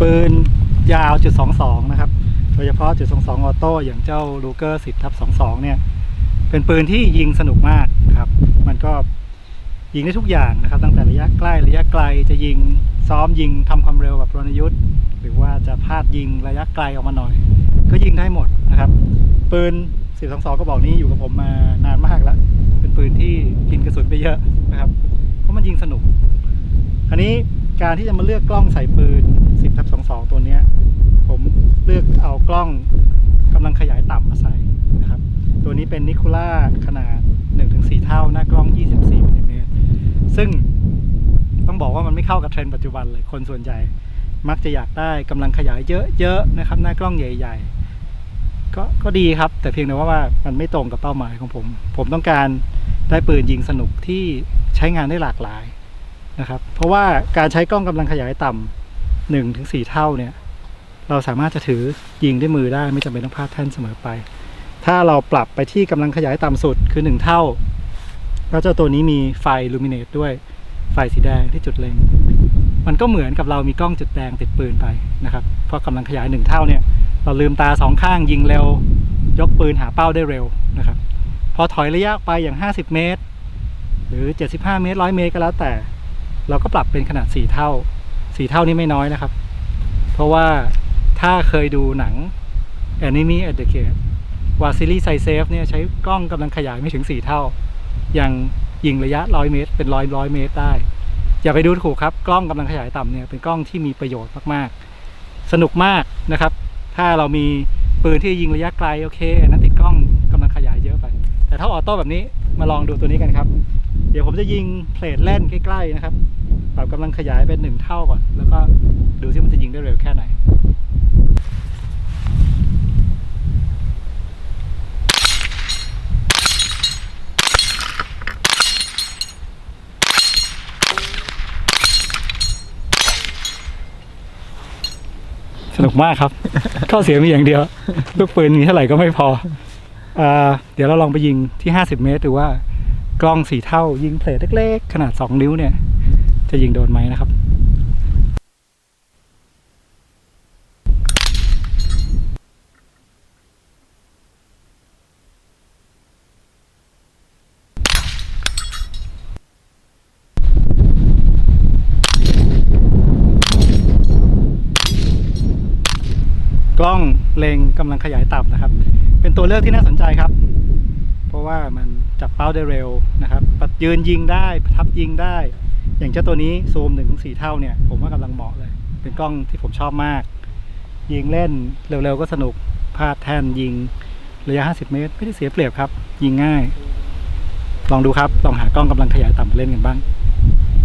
ปืนยาวจุด22 นะครับ โดยเฉพาะจุด22 ออโต้อย่างเจ้าลูเกอร์10ทับ22 เนี่ย เป็นปืนที่ยิงสนุกมากครับ มันก็ยิงได้ทุกอย่างนะครับ ตั้งแต่ระยะใกล้ระยะไกลจะยิงซ้อมยิงทำความเร็วแบบรณยุทธ์หรือว่าจะพลาดยิงระยะไกลออกมาหน่อย ก็ยิงได้หมดนะครับ ปืน 1022ก็บอกนี้อยู่กับผมมานานมากแล้ว เป็นปืนที่กินกระสุนไปเยอะนะครับ เพราะมันยิงสนุก อันนี้ การที่จะมาเลือกกล้องใส่ปืน 10ทับ22 ตัวนี้ผมเลือกเอากล้องกำลังขยายต่ำมาใส่นะครับ ตัวนี้เป็นนิโคล่าขนาด 1-4 เท่าหน้ากล้อง 24มิลลิเมตรซึ่งต้องบอกว่ามันไม่เข้ากับเทรนด์ปัจจุบันเลยคนส่วนใหญ่ มักจะอยากได้กำลังขยายเยอะๆนะครับ หน้ากล้องใหญ่ ๆ ก็ก็ดีครับ แต่เพียงแต่ว่าว่ามันไม่ตรงกับเป้าหมายของผม ผมต้องการได้ปืนยิงสนุกที่ใช้งานได้หลากหลาย นะครับ เพราะว่าการใช้กล้องกำลังขยายต่ำหนึ่งถึงสี่เท่าเนี่ย เราสามารถจะถือยิงด้วยมือได้ไม่จำเป็นต้องพาดแท่นเสมอไป ถ้าเราปรับไปที่กำลังขยายต่ำสุดคือหนึ่งเท่าแล้วเจ้าตัวนี้มีไฟลูมิเนตด้วยไฟสีแดงที่จุดเล็ง มันก็เหมือนกับเรามีกล้องจุดแดงติดปืนไปนะครับ เพราะกำลังขยายหนึ่งเท่าเนี่ย เราลืมตาสองข้างยิงเร็ว ยกปืนหาเป้าได้เร็วนะครับ พอถอยระยะไปอย่าง 50 เมตร หรือ 75 เมตร 100 เมตรก็แล้วแต่ เราก็ปรับเป็นขนาด 4 เท่า 4 เท่านี้ไม่น้อยนะครับ เพราะว่าถ้าเคยดูหนัง Enemy at the Gate วาซิลีไซเซฟเนี่ยใช้กล้องกำลังขยายไม่ถึง 4 เท่า ยังยิงระยะ 100 เมตร เป็นร้อยร้อยเมตรได้ อย่าไปดูถูกครับ กล้องกำลังขยายต่ำเนี่ยเป็นกล้องที่มีประโยชน์มากๆ สนุกมากนะครับ ถ้าเรามีปืนที่ยิงระยะไกลโอเคอันนั้นติดกล้องกำลังขยายเยอะไป แต่ถ้าออโต้แบบนี้มาลองดูตัวนี้กันครับ เดี๋ยวผมจะยิงเพลทเล่นใกล้ๆนะครับ ปรับกำลังขยายเป็นหนึ่งเท่าก่อน แล้วก็ดูซิมันจะยิงได้เร็วแค่ไหนสนุกมากครับ ข้อเสียมีอย่างเดียว ลูกปืนมีเท่าไหร่ก็ไม่พออ่าเดี๋ยวเราลองไปยิงที่ 50 เมตรดูว่ากล้องสีเท่ายิงเพลทเล็กๆ ขนาด 2 นิ้วเนี่ย จะยิงโดนไหมนะครับ กล้องเลงกำลังขยายต่ำนะครับ เป็นตัวเลือกที่น่าสนใจครับเพราะว่ามันจับเป้าได้เร็วนะครับปัดยืนยิงได้ประทับยิงได้ อย่างเจ้าตัวนี้ซูมหนึ่งถึงสี่เท่าเนี่ยผมว่ากำลังเหมาะเลย เป็นกล้องที่ผมชอบมาก ยิงเล่นเร็วๆก็สนุกพาดแทนยิงระยะ 50 เมตร ไม่ได้เสียเปรียบครับ ยิงง่าย ลองดูครับ ลองหากล้องกำลังขยายต่ำเล่นกันบ้าง